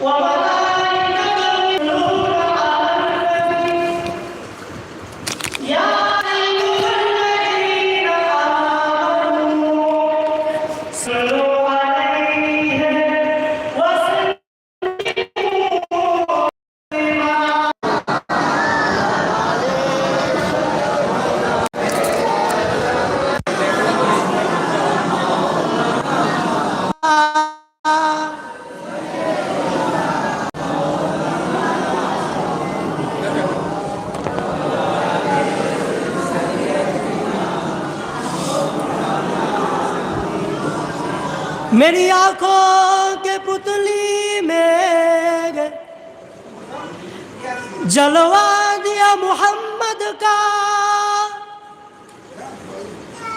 我们 میری آنکھوں کے پتلی میں جلوہ دیا محمد کا۔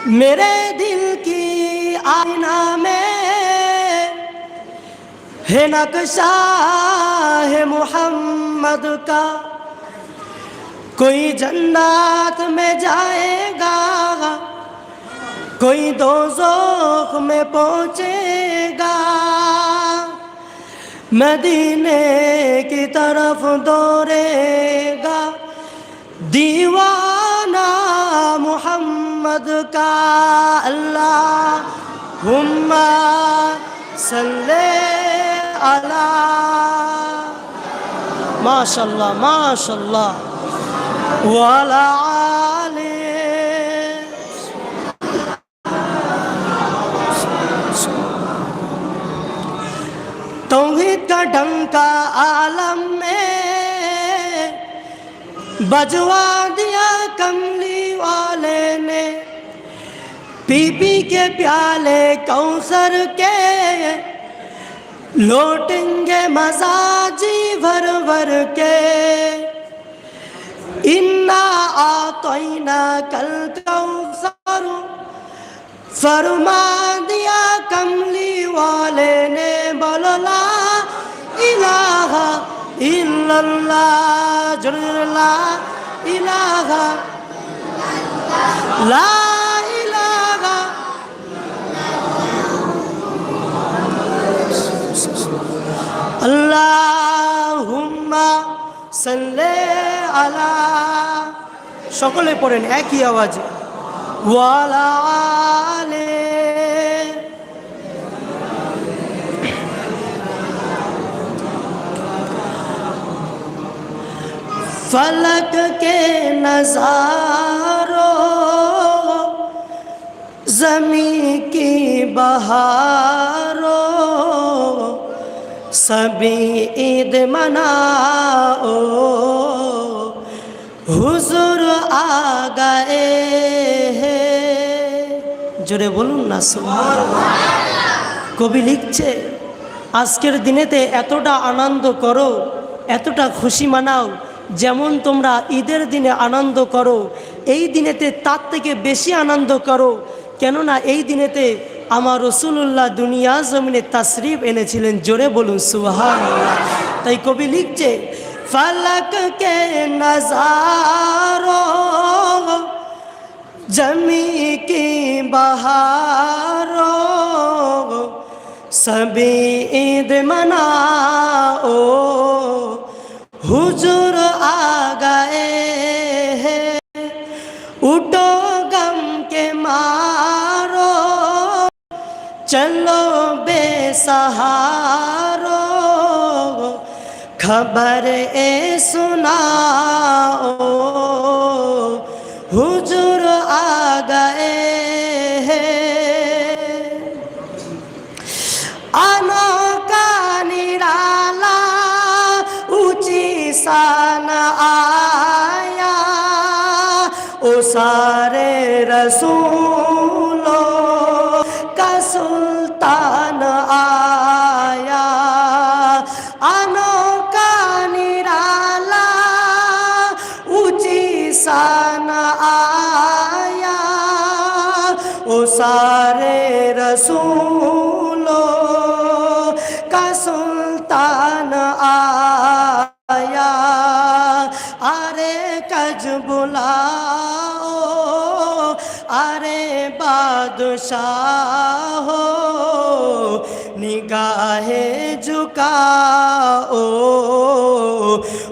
میرے دل کی آئینہ میں ہے نقشہ ہے محمد کا۔ کوئی جنات میں جائے گا۔ कोई दो में पहुंचेगा मदीने की तरफ दौड़ेगा दीवाना मोहम्मद का अल्लाह हुम्मा सल्ले अला माशा माशा वाला توحید کا ڈھنکا عالم میں بجوا دیا کملی والے نے۔ پی پی کے پیالے کوثر کے لوٹیں گے مزاجی بھر بھر کے۔ انا آتوینا کل کوثر فرما دیا کملی والے نے، بولو ইলাহা ইল্লাল্লাহ জোরে লা ইলাহা লা সকলে পড়েন একই আওয়াজে। ওয়ালা আলে फलक के नजारों जमी की बहारों सभी ईद मनाओ हुजूर आ गए हैं জোরে বলুন না সুবহানাল্লাহ কবি লিখছে আজকের দিনেতে এতটা আনন্দ করো এতটা খুশি মানাও যেমন তোমরা ঈদের দিনে আনন্দ করো, এই দিনেতে তার থেকে বেশি আনন্দ করো। কেননা এই দিনেতে আমার রসুল্লাহ দুনিয়া জমিনে তাসরিফ এনেছিলেন, জোরে বলুন সুহান তাই কবি লিখছে ফালক কে নজারো জমি কি বহারো, সবে ঈদ মনাও, হুজুর उठो गम के मारो चलो बेसहारो खबर ए सुनाओ हुजूर आ गए हैं अनोखा निराला ऊंची सान आया সারে রসুল কা সুলতান আয়া। আনো কা নিরালা উচি সান আয়া। ও সারে রসুল ও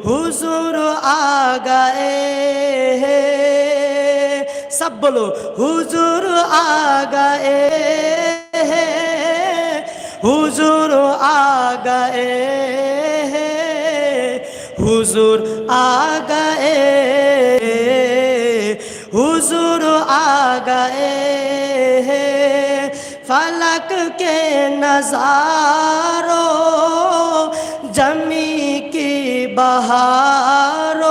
হুজুর আগায়ে হে। সব বলো, হুজুর আগায়ে হে। হুজুর আগায়ে হে। হুজুর আগায়ে হুজুর আগায়ে হে। ফলক কে নজারো जमी की बहारों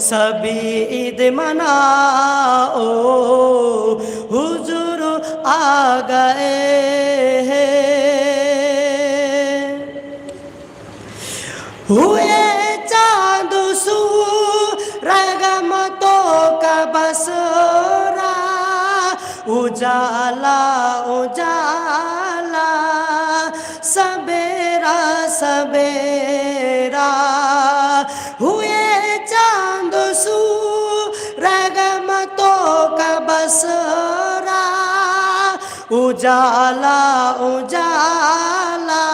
सभी ईद मनाओ हुजूर आ गए हुए चांद रगमतों का बसरा उजाला उजाला উজালা উজালা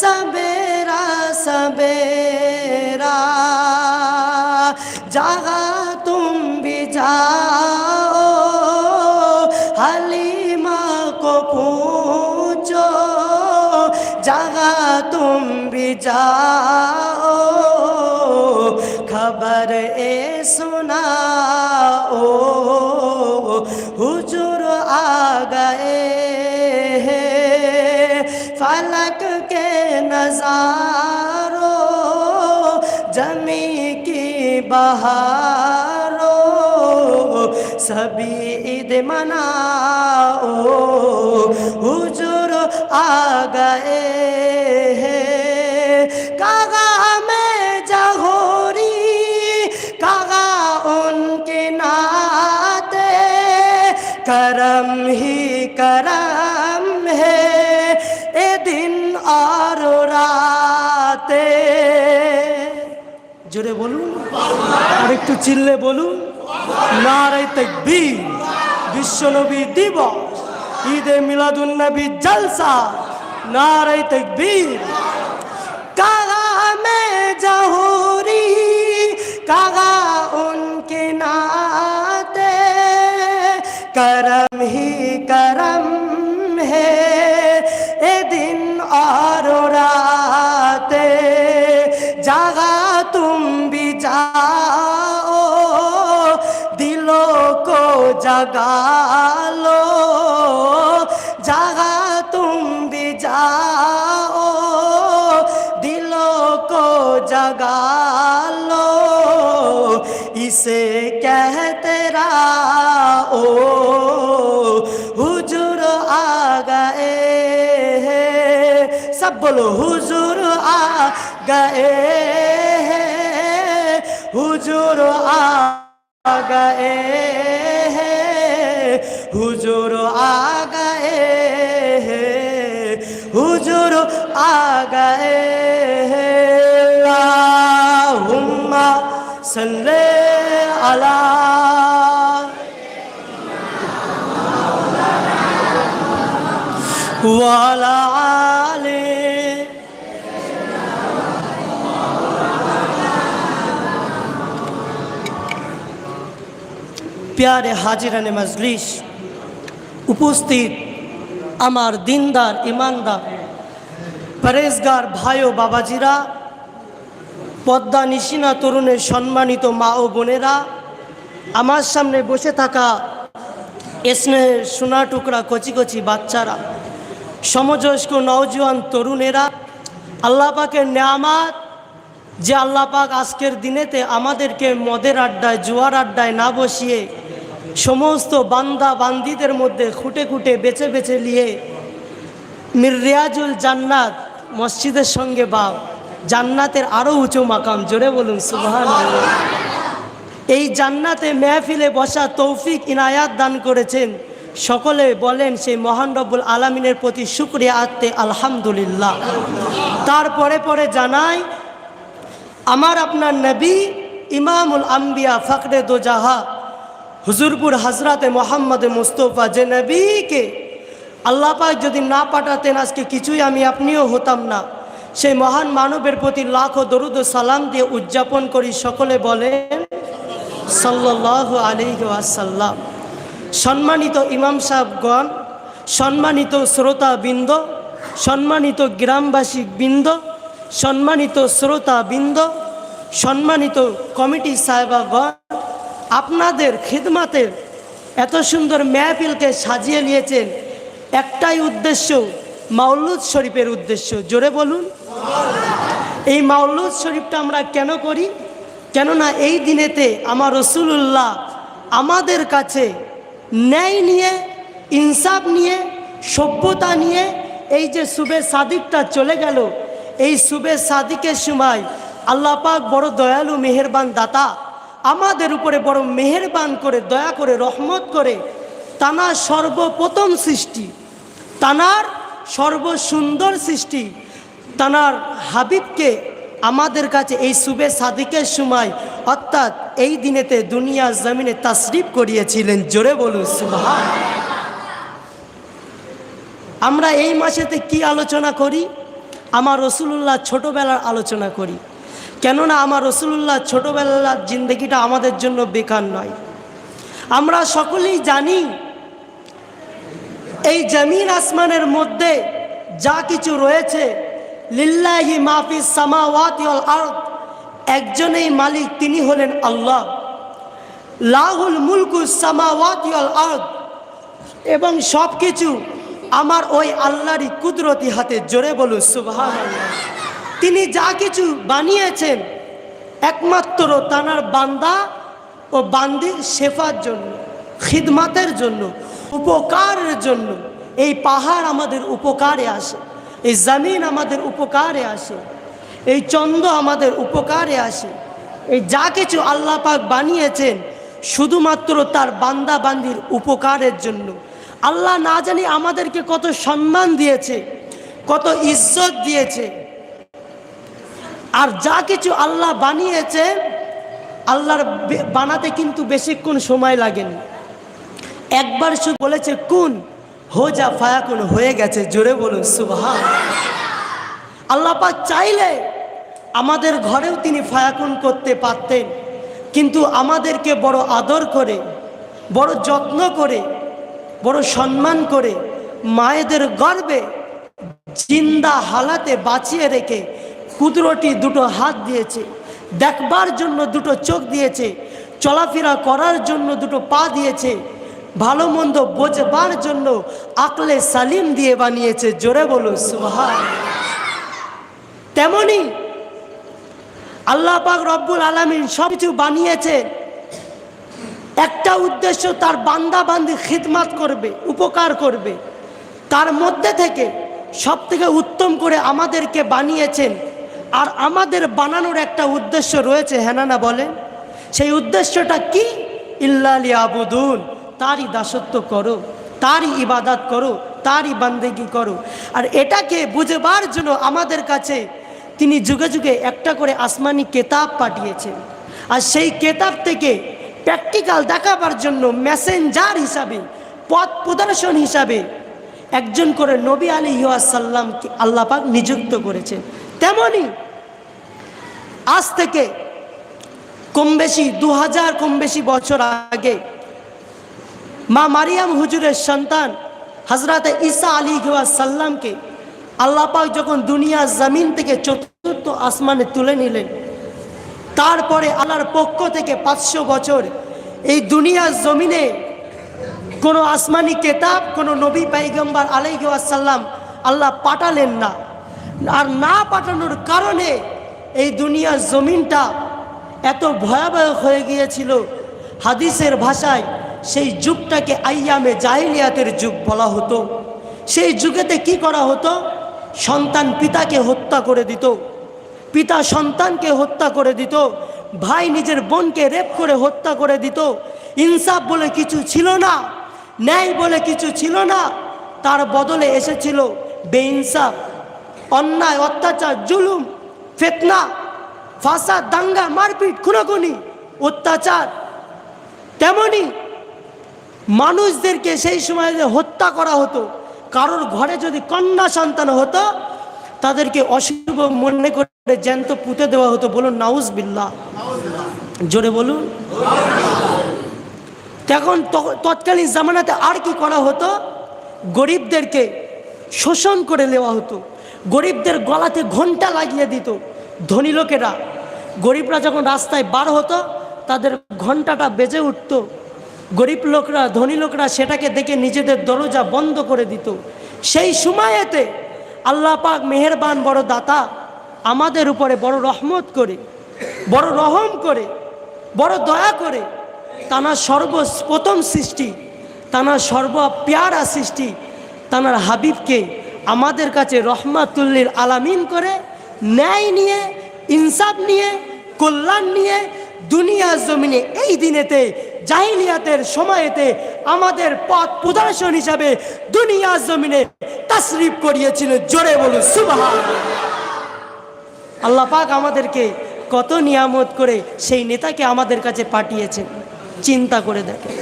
সবেরা সবেরা যাহা তুম ভি যাও হালিমা কো পুছো যাহা তুম ভি যাও খবর এ সুনাও হু نظارو، جمی کی بہارو، سبھی عید مناؤ حجر آ گئے میں کاغا ان کرم ہی کرم ہے۔ জোরে বলুন আর একটু চিল্লে বলুন নারাই তাকবীর বিশ্বনবী দিবস ঈদে মিলাদুন নবী জলসা নারাই তাকবীর कागा में जहूरी कागा उनके नाते करम ही करम है ए दिन और राते جگا لو جگا تم بھی جاؤ دلوں کو جگا لو اسے کہتے او حجر آ گئے سب بولو حضور آ گئے حضور آ گئے حضور آ گئے حضور آ گئے اللہم صلی اللہ وعلا علی پیارے حاضران مجلس উপস্থিত আমার দিনদার, ইমানদার, পরেজগার ভাই ও বাবাজিরা, পদ্মা নিশিনা তরুণের সম্মানিত মা ও বোনেরা, আমার সামনে বসে থাকা স্নেহের সোনা টুকরা কচি কচি বাচ্চারা, সমজস্ক নওজোয়ান তরুণেরা, আল্লাহ পাকের নেয়ামাত যে আল্লাপাক আজকের দিনেতে আমাদেরকে মদের আড্ডায়, জুয়ার আড্ডায় না বসিয়ে সমস্ত বান্দা বান্দিদের মধ্যে খুঁটে খুঁটে বেছে বেছে নিয়ে, মির রিয়াজুল জান্নাত মসজিদের সঙ্গে বা জান্নাতের আরও উঁচু মাকাম। জোরে বলুন সুবহান এই জান্নাতে মেহফিলে বসা তৌফিক ইনায়াত দান করেছেন। সকলে বলেন, সেই মহান রব্বুল আলমিনের প্রতি শুক্রিয়া আত্মে আলহামদুলিল্লাহ। তারপরে পরে জানাই, আমার আপনার নবী ইমামুল আম্বিয়া ফকরে দোজাহা হুজুরপুর হাজরাতে মোহাম্মদ মুস্তফা, যে নবীকে পাক যদি না পাঠাতেন, আজকে কিছুই আমি আপনিও হতাম না। সেই মহান মানবের প্রতি লাখ দরুদ সালাম দিয়ে উদযাপন করি। সকলে বলেন সাল্লাহ আলাইহি ওয়াসাল্লাম। সম্মানিত ইমাম সাহেবগণ, সম্মানিত শ্রোতা বৃন্দ সম্মানিত গ্রামবাসী বৃন্দ সম্মানিত শ্রোতা বৃন্দ সম্মানিত কমিটি সাহেবাগণ আপনাদের খিদমাতের এত সুন্দর মেহফিলকে সাজিয়ে নিয়েছেন। একটাই উদ্দেশ্য মাউলুদ শরীফের উদ্দেশ্য। জোরে বলুন। এই মাউলুদ শরীফটা আমরা কেন করি? কেননা এই দিনেতে আমার রসুল্লাহ আমাদের কাছে ন্যায় নিয়ে, ইনসাফ নিয়ে, সভ্যতা নিয়ে এই যে সুবে সাদিকটা চলে গেল, এই সুবে সাদিকের সময় আল্লাহ পাক বড় দয়ালু, মেহেরবান দাতা আমাদের উপরে বড় মেহেরবান করে, দয়া করে, রহমত করে, তানার সর্বপ্রথম সৃষ্টি, তানার সর্বসুন্দর সৃষ্টি, তানার হাবিবকে আমাদের কাছে এই সুবে সাদিকের সময়, অর্থাৎ এই দিনেতে দুনিয়া জমিনে তাসরিফ করিয়েছিলেন। জোরে বলুন, সুবহান। আমরা এই মাসেতে কি আলোচনা করি? আমার রসুল্লাহ ছোটোবেলার আলোচনা করি। কেননা আমার রসুল্লাহ ছোটোবেলার জিন্দগিটা আমাদের জন্য বেকার নয়। আমরা সকলেই জানি, এই জমিন আসমানের মধ্যে যা কিছু রয়েছে, লিল্লাহি মাফিস সামাওয়াত আরদ, একজনেই মালিক, তিনি হলেন আল্লাহ। লাহুল মুলকু সামাওয়াত আরদ, এবং সব কিছু আমার ওই আল্লাহরই কুদরতি হাতে, জোরে বলুন সুবহান তিনি যা কিছু বানিয়েছেন একমাত্র তানার বান্দা ও বান্দির শেফার জন্য, খিদমাতের জন্য, উপকারের জন্য। এই পাহাড় আমাদের উপকারে আসে, এই জমিন আমাদের উপকারে আসে, এই চন্দ্র আমাদের উপকারে আসে। এই যা কিছু আল্লাহ পাক বানিয়েছেন শুধুমাত্র তার বান্দা বান্দির উপকারের জন্য। আল্লাহ না জানি আমাদেরকে কত সম্মান দিয়েছে, কত ইজ্জত দিয়েছে আর যা কিছু আল্লাহ বানিয়েছে, আল্লাহর বানাতে কিন্তু বেশিক্ষণ সময় লাগেনি। একবার শুধু বলেছে, কোন, হো যা ফায়াকুন হয়ে গেছে। জোরে বলুন, সুবহান। আল্লাহ পাক চাইলে আমাদের ঘরেও তিনি ফায়াকুন করতে পারতেন, কিন্তু আমাদেরকে বড় আদর করে, বড় যত্ন করে, বড় সম্মান করে মায়েদের গর্বে জিন্দা হালাতে বাঁচিয়ে রেখে কুদরটি দুটো হাত দিয়েছে, দেখবার জন্য দুটো চোখ দিয়েছে, চলাফেরা করার জন্য দুটো পা দিয়েছে, ভালো মন্দ বোঝবার জন্য আকলে সালিম দিয়ে বানিয়েছে, জোরে বলো সুহান তেমনি আল্লাহ পাক রব্বুল আলমিন সব কিছু বানিয়েছে, একটা উদ্দেশ্য তার বান্দা বান্দি খিদমাত করবে, উপকার করবে, তার মধ্যে থেকে সব থেকে উত্তম করে আমাদেরকে বানিয়েছেন আর আমাদের বানানোর একটা উদ্দেশ্য রয়েছে, হেনানা বলেন। সেই উদ্দেশ্যটা কি? ইল্লালি আবুদুন তারই দাসত্ব করো, তারই ইবাদাত করো, তারই বান্দেগি করো। আর এটাকে বুঝবার জন্য আমাদের কাছে তিনি যুগে যুগে একটা করে আসমানি কেতাব পাঠিয়েছেন। আর সেই কেতাব থেকে প্র্যাকটিক্যাল দেখাবার জন্য মেসেঞ্জার হিসাবে, পথ প্রদর্শন হিসাবে একজন করে নবী আলী সাল্লামকে আল্লাহ পাক নিযুক্ত করেছেন। তেমনি আজ থেকে কম বেশি, দু হাজার কম বেশি বছর আগে মা মারিয়াম হুজুরের সন্তান হজরত ঈসা আলী সাল্লামকে আল্লাহ পাক যখন দুনিয়া জমিন থেকে চতুর্থ আসমানে তুলে নিলেন, তারপরে আল্লাহর পক্ষ থেকে পাঁচশো বছর এই দুনিয়ার জমিনে কোনো আসমানি কেতাব, কোনো নবী পাইগম্বার আলাইসাল্লাম আল্লাহ পাঠালেন না। আর না পাঠানোর কারণে এই দুনিয়ার জমিনটা এত ভয়াবহ হয়ে গিয়েছিল। হাদিসের ভাষায় সেই যুগটাকে আইয়ামে জাহিলিয়াতের যুগ বলা হতো। সেই যুগেতে কি করা হতো? সন্তান পিতাকে হত্যা করে দিত। পিতা সন্তানকে হত্যা করে দিত। ভাই নিজের বোনকে রেপ করে হত্যা করে দিত। ইনসাফ বলে কিছু ছিল না, ন্যায় বলে কিছু ছিল না, তার বদলে এসেছিল বেইনসাফ, অন্যায়, অত্যাচার, জুলুম ফেতনা ফাঁসা দাঙ্গা, মারপিট, খুনোখুনি, অত্যাচার, তেমনি মানুষদেরকে সেই সময় হত্যা করা হতো, কারোর ঘরে যদি কন্যা সন্তান হতো, তাদেরকে অশুভ মনে করে জ্যান্ত পুঁতে দেওয়া হতো বলুন নাউজ বিল্লাহ জোরে বলুন। তখন তৎকালীন জামানাতে আর কি করা হতো? গরিবদেরকে শোষণ করে নেওয়া হতো। গরিবদের গলাতে ঘণ্টা লাগিয়ে দিত ধনী লোকেরা। গরিবরা যখন রাস্তায় বার হতো, তাদের ঘন্টাটা বেজে উঠত। গরিব লোকরা, ধনী লোকরা সেটাকে দেখে নিজেদের দরজা বন্ধ করে দিত। সেই সময়েতে আল্লাহ পাক মেহেরবান বড় দাতা আমাদের উপরে বড় রহমত করে, বড় রহম করে, বড় দয়া করে তানার সর্ব প্রথম সৃষ্টি তানার সর্ব সৃষ্টি, তানার হাবিবকে আমাদের কাছে রহমাতুল্লিল আলামিন করে, ন্যায় নিয়ে, ইনসাফ নিয়ে, কল্যাণ নিয়ে দুনিয়া জমিনে এই দিনেতে, জাহিলিয়াতের সময়েতে আমাদের পথ প্রদর্শন হিসাবে দুনিয়া জমিনে তাসরিফ করিয়েছিল। জোরে বলুন, সুবহান। আল্লাহ পাক আমাদেরকে কত নিয়ামত করে সেই নেতাকে আমাদের কাছে পাঠিয়েছেন। চিন্তা করে দেখে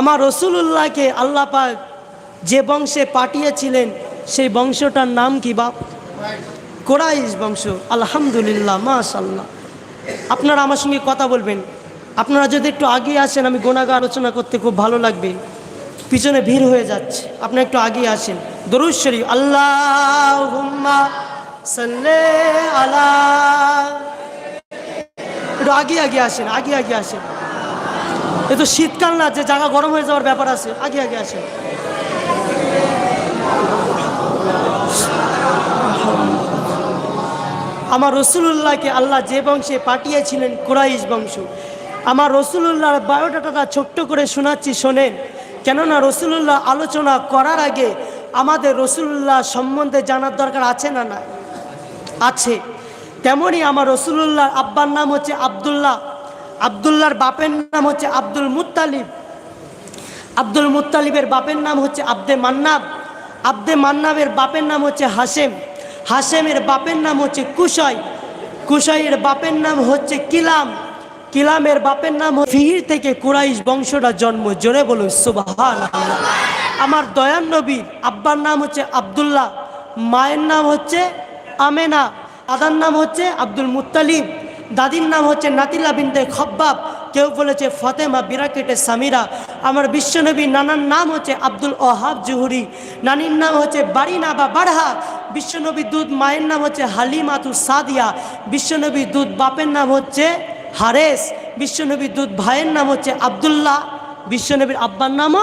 আমার রসুল্লাহকে আল্লাহ পাক যে বংশে পাঠিয়েছিলেন, সেই বংশটার নাম কি বাপ? কোরাইশ বংশ, আলহামদুলিল্লাহ মাশাল্লাহ আপনারা আমার সঙ্গে কথা বলবেন। আপনারা যদি একটু আগে আসেন, আমি গোনাগা আলোচনা করতে খুব ভালো লাগবে। পিছনে ভিড় হয়ে যাচ্ছে। আপনারা একটু আগে আসেন। দরুদ শরীফ আল্লাহ একটু আগে আগে আসেন আগে আগে আসেন। এ তো শীতকাল না, যে জায়গা গরম হয়ে যাওয়ার ব্যাপার আছে। আগে আগে আসেন। আমার রসুল্লাহকে আল্লাহ যে বংশে পাঠিয়েছিলেন কুরাইশ বংশ, আমার রসুল্লাহর বায়োডাটাটা ছোট্ট করে শোনাচ্ছি, শোনেন। কেননা রসুল্লাহ আলোচনা করার আগে আমাদের রসুল্লাহ সম্বন্ধে জানার দরকার আছে না না আছে। তেমনই আমার রসুল্লাহর আব্বার নাম হচ্ছে আবদুল্লাহ। আবদুল্লাহর বাপের নাম হচ্ছে আব্দুল মুত্তালিব। আব্দুল মুত্তালিবের বাপের নাম হচ্ছে আব্দে মান্নাব। আব্দে মান্নাবের বাপের নাম হচ্ছে হাসেম হাসেমের বাপের নাম হচ্ছে কুশয় কুশয়ের বাপের নাম হচ্ছে কিলাম। কিলামের বাপের নাম ফিহির থেকে কুরাইশ বংশটা জন্ম। জোরে বলুন সুবাহান আমার দয়ান নবীর আব্বার নাম হচ্ছে আবদুল্লাহ। মায়ের নাম হচ্ছে আমেনা। দাদার নাম হচ্ছে আব্দুল মুত্তালিব। দাদির নাম হচ্ছে নাতিলা বিনতে খব্বাব। কেউ বলেছে, ফতেমা বিরাকেটে সামিরা আমার বিশ্বনবী নানার নাম হচ্ছে আব্দুল ওহাব জুহুরি, নানির নাম হচ্ছে বারিনা বা বাড়হা বিশ্বনবী দুধ মায়ের নাম হচ্ছে হালিমাতু সাদিয়া। বিশ্বনবী দুধ বাপের নাম হচ্ছে হারেস। বিশ্বনবী দুধ ভাইয়ের নাম হচ্ছে আবদুল্লাহ। বিশ্বনবীর আব্বার নামও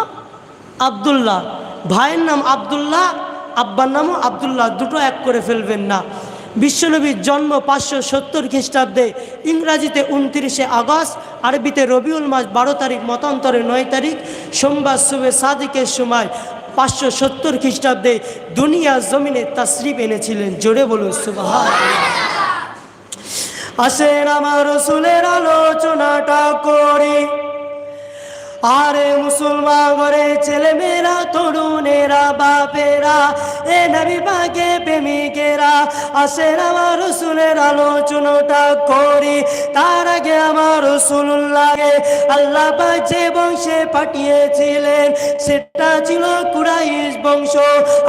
আবদুল্লাহ। ভাইয়ের নাম আবদুল্লাহ, আব্বার নামও আবদুল্লাহ। দুটো এক করে ফেলবেন না। বিশ্বনবীর জন্ম পাঁচশো সত্তর খ্রিস্টাব্দে ইংরাজিতে উনত্রিশে আগস্ট, আরবিতে রবিউল মাস বারো তারিখ, মতান্তরে নয় তারিখ, সোমবার শুভে সাদিকের সময় পাঁচশো সত্তর খ্রিস্টাব্দে দুনিয়া জমিনে তাসরিফ এনেছিলেন। জোরে বলুন সুবাহ আসেন আমার রসুলের আলোচনাটা করি। আরে মুসলমান ঘরে ছেলে মেয়েরা তরুণেরা, বাপেরা, এ নবী বাগে প্রেমিকেরা, আসেন আমার রসুলের আলোচনাটা করি। তার আগে আমার রসুল্লাহকে আল্লাহ যে বংশে পাঠিয়েছিলেন, সেটা ছিল কুরাইশ বংশ।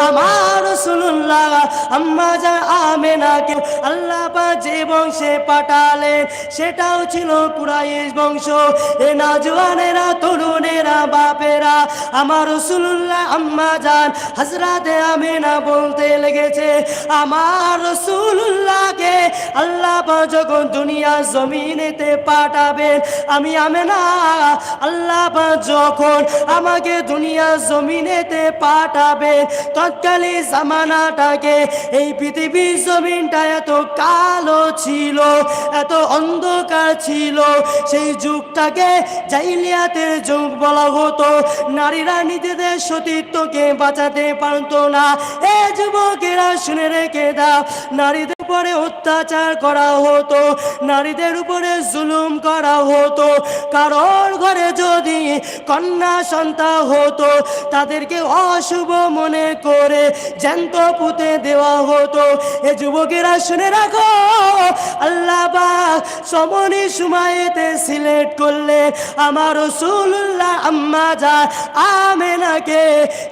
আমার রসুল্লাহ আম্মা যা আমেনাকে আল্লাহ যে বংশে পাঠালেন, সেটাও ছিল কুরাইশ বংশ। এ নাজওয়ানেরা তরুণেরা বাপেরা, আমার রসুল্লাহ আম্মা যান হাজরাতে আমিনা বলতে লেগেছে, আমার রসুল্লাহকে আল্লাহ যখন দুনিয়া জমিনেতে পাঠাবেন, আমি আমেনা, আল্লাহ যখন আমাকে দুনিয়া জমিনেতে পাঠাবেন, তৎকালীন জামানাটাকে, এই পৃথিবীর জমিনটা এত কালো ছিল, এত অন্ধকার ছিল, সেই যুগটাকে জাইলিয়াতের যুগ বলা হতো, নারীরা নিজেদের সতীত্বকে বাঁচাতে পারত না। এ যুবকেরা শুনে রেখে দাও, নারীদের উপরে অত্যাচার করা হতো, নারীদের উপরে জুলুম করা হতো। কারোর ঘরে যদি কন্যা সন্তান হতো, তাদেরকে অশুভ মনে করে জ্যান্ত পুঁতে দেওয়া হতো। এ যুবকেরা, শুনে রাখো, আল্লাহ পাক সমনি সময়েতে সিলেক্ট করলে আমার রসুল্লাহ আম্মা যা আমেনাকে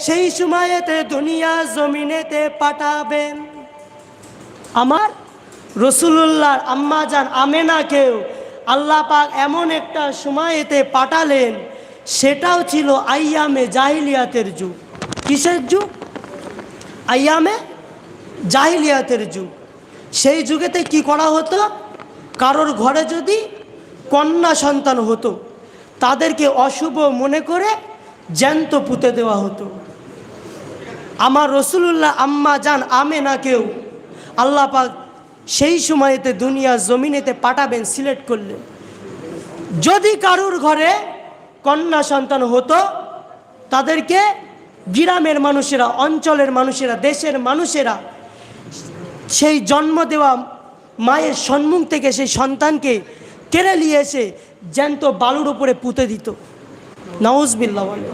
সেই সময়েতে দুনিয়া জমিনেতে পাঠাবেন। আমার রসুল্লাহর আম্মা যান আমেনাকেও আল্লাহ পাক এমন একটা সময়েতে পাঠালেন, সেটাও ছিল আইয়ামে জাহিলিয়াতের যুগ। কিসের যুগ? আইয়ামে জাহিলিয়াতের যুগ। সেই যুগেতে কি করা হতো? কারোর ঘরে যদি কন্যা সন্তান হতো, তাদেরকে অশুভ মনে করে জ্যান্ত পুঁতে দেওয়া হতো। আমার রসুলুল্লাহ আম্মা যান আমেনাকেও আল্লাহ পাক সেই সময়েতে দুনিয়া জমিনেতে পাঠাবেন, সিলেক্ট করলেন। যদি কারুর ঘরে কন্যা সন্তান হতো, তাদেরকে গ্রামের মানুষেরা, অঞ্চলের মানুষেরা, দেশের মানুষেরা সেই জন্ম দেওয়া মায়ের সম্মুখ থেকে সেই সন্তানকে কেড়ে নিয়ে এসে জ্যান্ত বালুর উপরে পুঁতে দিত। নওয়াজবিল্লা বলে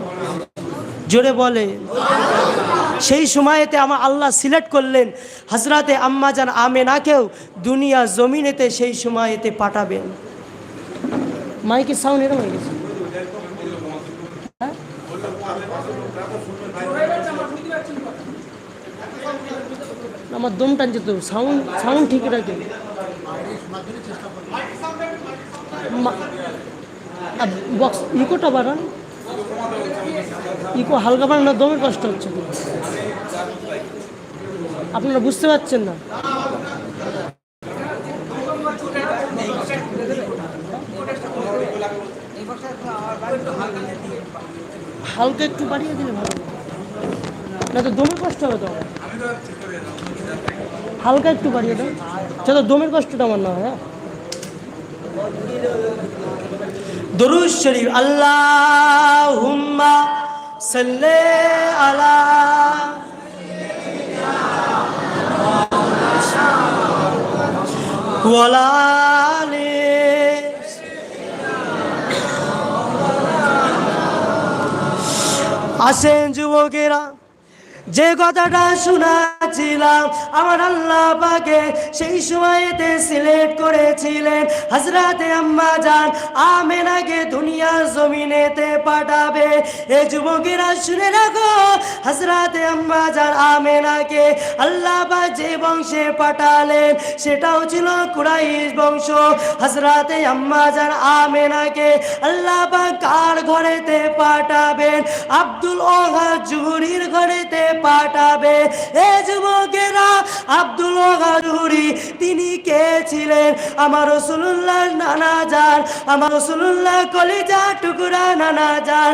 জোরে বলে সেই সময়েতে আমার আল্লাহ সিলেক্ট করলেন হজরতে আম্মাজান আমেনাকেও দুনিয়া জমিনেতে সেই সময়েতে পাঠাবেন। মাইকের সাউন্ড এরকম হয়ে হ্যাঁ? আমার দম টানছে তো সাউন্ড সাউন্ড ঠিক রাখে। বক্স ইকোটা বাড়ান। ইকো হালকা বাড়ানো দমের কষ্ট হচ্ছে আপনারা বুঝতে পারছেন না? হালকা একটু বাড়িয়ে দিলে ভালো না তো দমের কষ্ট হবে তো। হালকা একটু বাড়িয়ে দেন যাতে দমের কষ্টটা আমার না হয়। হ্যাঁ দরুদ শরীফ আল্লাহ হুম্মা সাল্লে আলা ওয়ালা আলি আসেন যুবকেরা যে কথাটা শোনাছিলাম, আমার আল্লাহ পাকে সেই সময়তে সিলেক্ট করেছিলেন হজরতে আম্মা যান আমেনাকে দুনিয়া জমিনেতে পাঠাবে। এ যুবকেরা শুনে রাখো হজরতে আম্মা যান আমেনাকে আল্লাহ পাক যে বংশে পাঠালেন, সেটাও ছিল কুরাইশ বংশ। হজরতে আম্মা যান আমেনাকে আল্লাহ পাক কার ঘরেতে পাঠাবেন? আব্দুল ওহা জুহুরির ঘরেতে পাঠাবে। এ যুবকেরা, আব্দুল গাজুরি, তিনি কে ছিলেন? আমার রসুল্লাহ নানা যান আমার রসুল্লাহ কলিজা টুকুরা নানা যান